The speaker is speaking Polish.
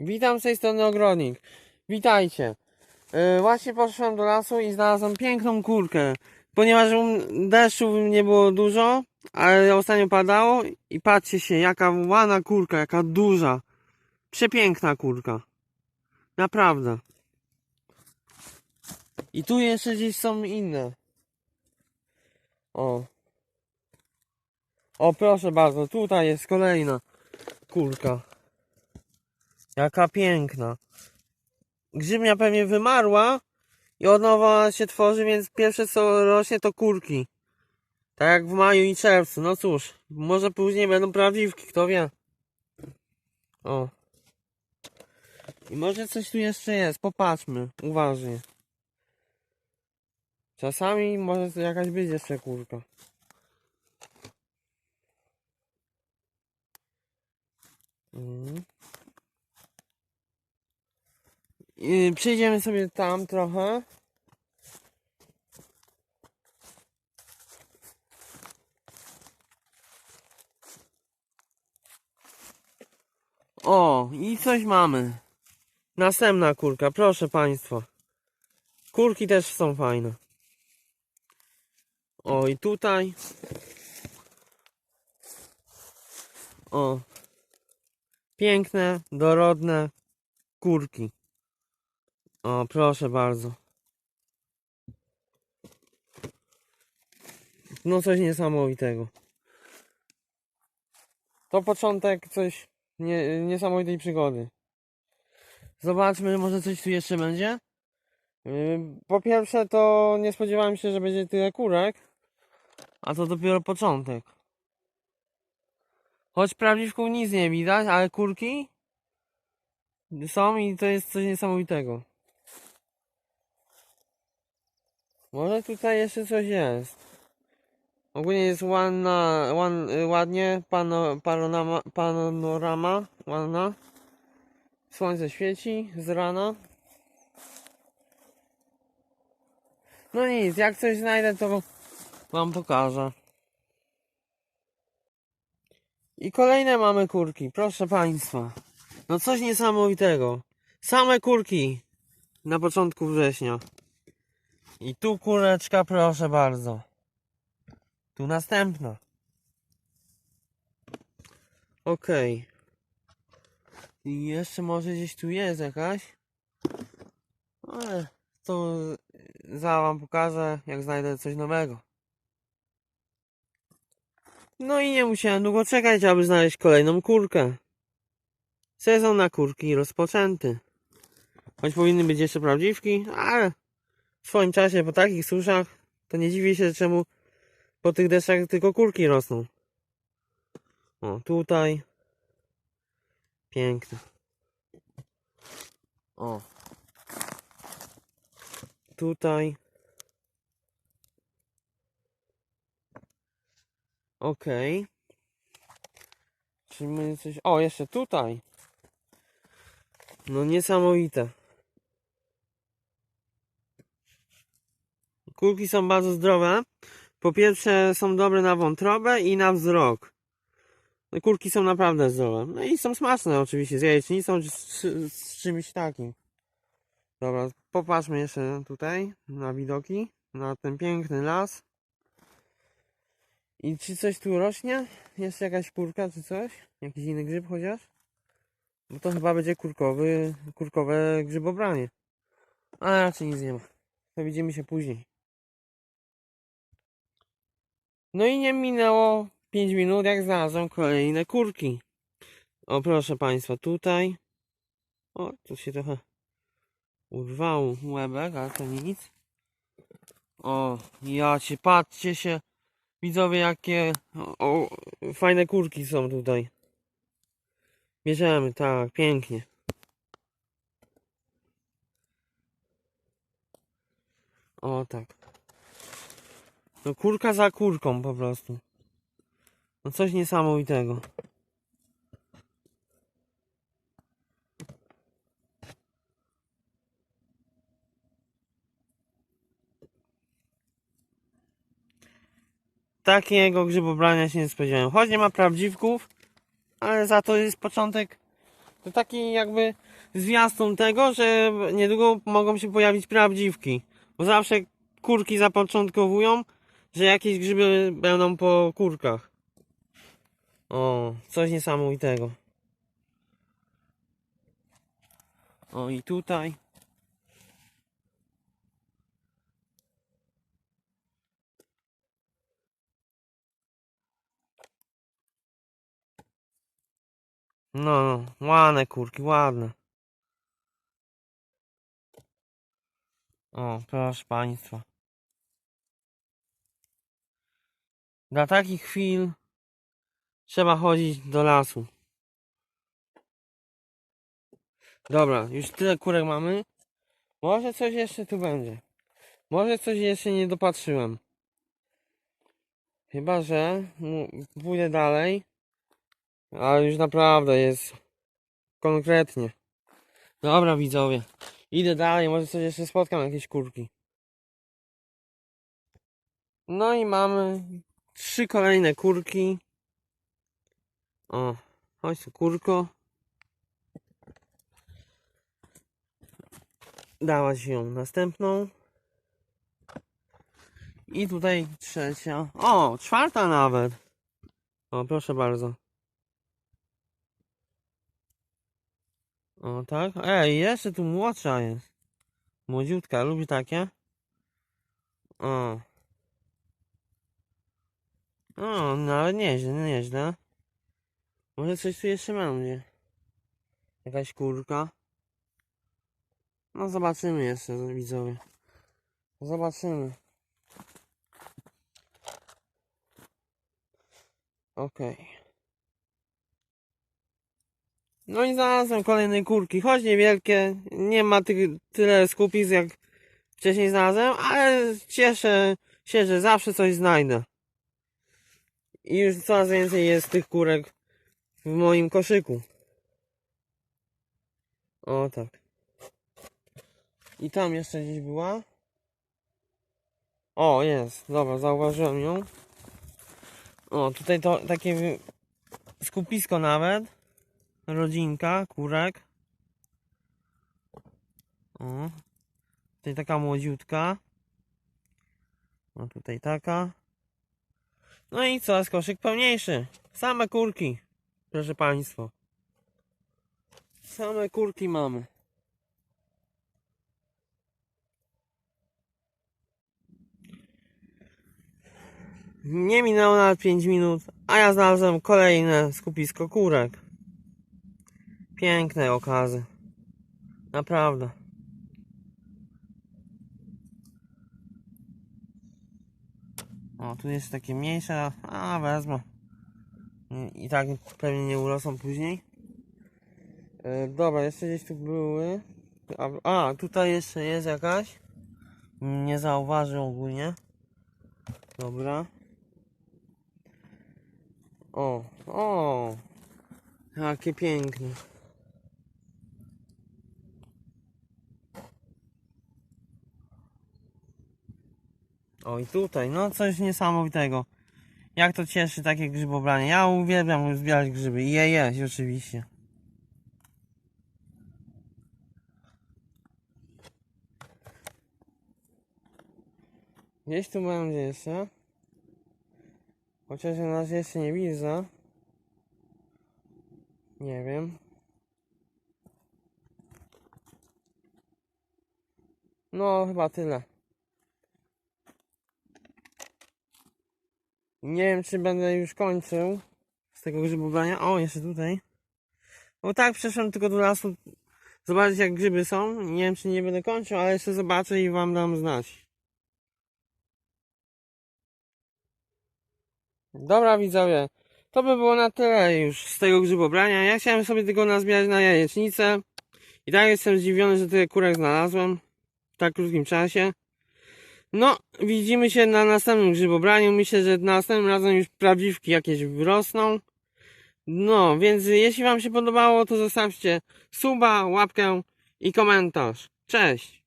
Witam z tej strony Ogrodnik. Witajcie. Yy, właśnie poszłem do lasu i znalazłem piękną kurkę. Ponieważ um, deszczu nie było dużo, ale ostatnio padało i patrzcie się, jaka ładna kurka, jaka duża. Przepiękna kurka. Naprawdę. I tu jeszcze gdzieś są inne. O. O, proszę bardzo, tutaj jest kolejna kurka. Jaka piękna. Grzybnia pewnie wymarła i od nowa się tworzy, więc pierwsze co rośnie to kurki. Tak jak w maju i czerwcu. No cóż, może później będą prawdziwki, kto wie. O. I może coś tu jeszcze jest, popatrzmy, uważnie. Czasami może jakaś być jeszcze kurka. Mhm. I przejdziemy sobie tam trochę. O, i coś mamy. Następna kurka, proszę Państwa. Kurki też są fajne. O, i tutaj. O. Piękne, dorodne kurki. O, proszę bardzo. No coś niesamowitego. To początek coś nie, niesamowitej przygody. Zobaczmy, może coś tu jeszcze będzie. Po pierwsze to nie spodziewałem się, że będzie tyle kurek. A to dopiero początek. Choć prawdziwków nic nie widać, ale kurki są i to jest coś niesamowitego. Może tutaj jeszcze coś jest. Ogólnie jest ładna, ładnie, pano, panorama, panorama, ładna. Słońce świeci z rana. No nic, jak coś znajdę, to wam pokażę. I kolejne mamy kurki, proszę państwa. No coś niesamowitego. Same kurki na początku września. I tu kureczka, proszę bardzo. Tu następna. Okej. I jeszcze może gdzieś tu jest jakaś. Ale to za wam pokażę, jak znajdę coś nowego. No i nie musiałem długo czekać, aby znaleźć kolejną kurkę. Sezon na kurki rozpoczęty. Choć powinny być jeszcze prawdziwki, ale w swoim czasie po takich suszach to nie dziwię się, czemu po tych deszczach tylko kurki rosną. O, tutaj. Piękne. O. Tutaj. Okej. Czy my coś... O, jeszcze tutaj. No niesamowite. Kulki są bardzo zdrowe. Po pierwsze są dobre na wątrobę i na wzrok. No, Kurki są naprawdę zdrowe. No i są smaczne oczywiście, z jajecznicą czy z, z czymś takim. Dobra, popatrzmy jeszcze tutaj na widoki, na ten piękny las. I czy coś tu rośnie? Jest jakaś kurka czy coś? Jakiś inny grzyb chociaż? Bo to chyba będzie kurkowy, kurkowe grzybobranie. Ale raczej nic nie ma. To widzimy się później. No i nie minęło 5 minut, jak znalazłem kolejne kurki. O, proszę Państwa, tutaj. O, tu się trochę urwał łebek, ale to nic. O, ja ci, patrzcie się. Widzowie, jakie o, o, fajne kurki są tutaj. Bierzemy, tak, pięknie. O, tak. No kurka za kurką po prostu. No coś niesamowitego. Takiego grzybobrania się nie spodziewałem. Choć nie ma prawdziwków, ale za to jest początek To taki jakby zwiastun tego, że niedługo mogą się pojawić prawdziwki. Bo zawsze kurki zapoczątkowują, że jakieś grzyby będą po kurkach. O, coś niesamowitego. O, i tutaj. No, ładne kurki, ładne. O, proszę Państwa. Dla takich chwil trzeba chodzić do lasu. Dobra, już tyle kurek mamy. Może coś jeszcze tu będzie. Może coś jeszcze nie dopatrzyłem. Chyba, że pójdę dalej. Ale już naprawdę jest konkretnie. Dobra widzowie. Idę dalej, może coś jeszcze spotkam, jakieś kurki. No i mamy trzy kolejne kurki. O, chodź tu kurko. Dałaś ją następną. I tutaj trzecia. O, czwarta nawet. O, proszę bardzo. O, tak? Ej, jeszcze tu młodsza jest. Młodziutka, lubi takie? O. O, nawet nieźle, nieźle. Może coś tu jeszcze będzie. Jakaś kurka. No zobaczymy jeszcze, widzowie. Zobaczymy. Okej. No i znalazłem kolejne kurki, choć niewielkie, nie ma tych, tyle skupisk jak wcześniej znalazłem, ale cieszę się, że zawsze coś znajdę. I już coraz więcej jest tych kurek w moim koszyku. O tak. I tam jeszcze gdzieś była. O, jest, dobra, zauważyłem ją. O, tutaj to takie skupisko nawet rodzinka kurek. O. Tutaj taka młodziutka. O tutaj taka. No i coraz koszyk pełniejszy. Same kurki. Proszę Państwa. Same kurki mamy. Nie minęło nawet 5 minut, a ja znalazłem kolejne skupisko kurek. Piękne okazy. Naprawdę. Tu jest takie mniejsze, a wezmę. I, i tak pewnie nie urosną później. E, dobra, jeszcze gdzieś tu były. A, a, tutaj jeszcze jest jakaś. Nie zauważył ogólnie. Dobra. O, o. Jakie piękne. O i tutaj, no coś niesamowitego. Jak to cieszy takie grzybobranie. Ja uwielbiam zbierać grzyby i je jeść oczywiście. Gdzieś tu będzie jeszcze. Chociaż na razie jeszcze nie widzę. Nie wiem. No, chyba tyle. Nie wiem, czy będę już kończył z tego grzybobrania. O, jeszcze tutaj. Bo tak, przeszłem tylko do lasu zobaczyć, jak grzyby są. Nie wiem, czy nie będę kończył, ale jeszcze zobaczę i wam dam znać. Dobra, widzowie. To by było na tyle już z tego grzybobrania. Ja chciałem sobie tylko nazbierać na jajecznicę. I tak jestem zdziwiony, że tyle kurek znalazłem w tak krótkim czasie. No, widzimy się na następnym grzybobraniu. Myślę, że następnym razem już prawdziwki jakieś wyrosną. No, więc jeśli Wam się podobało, to zostawcie suba, łapkę i komentarz. Cześć!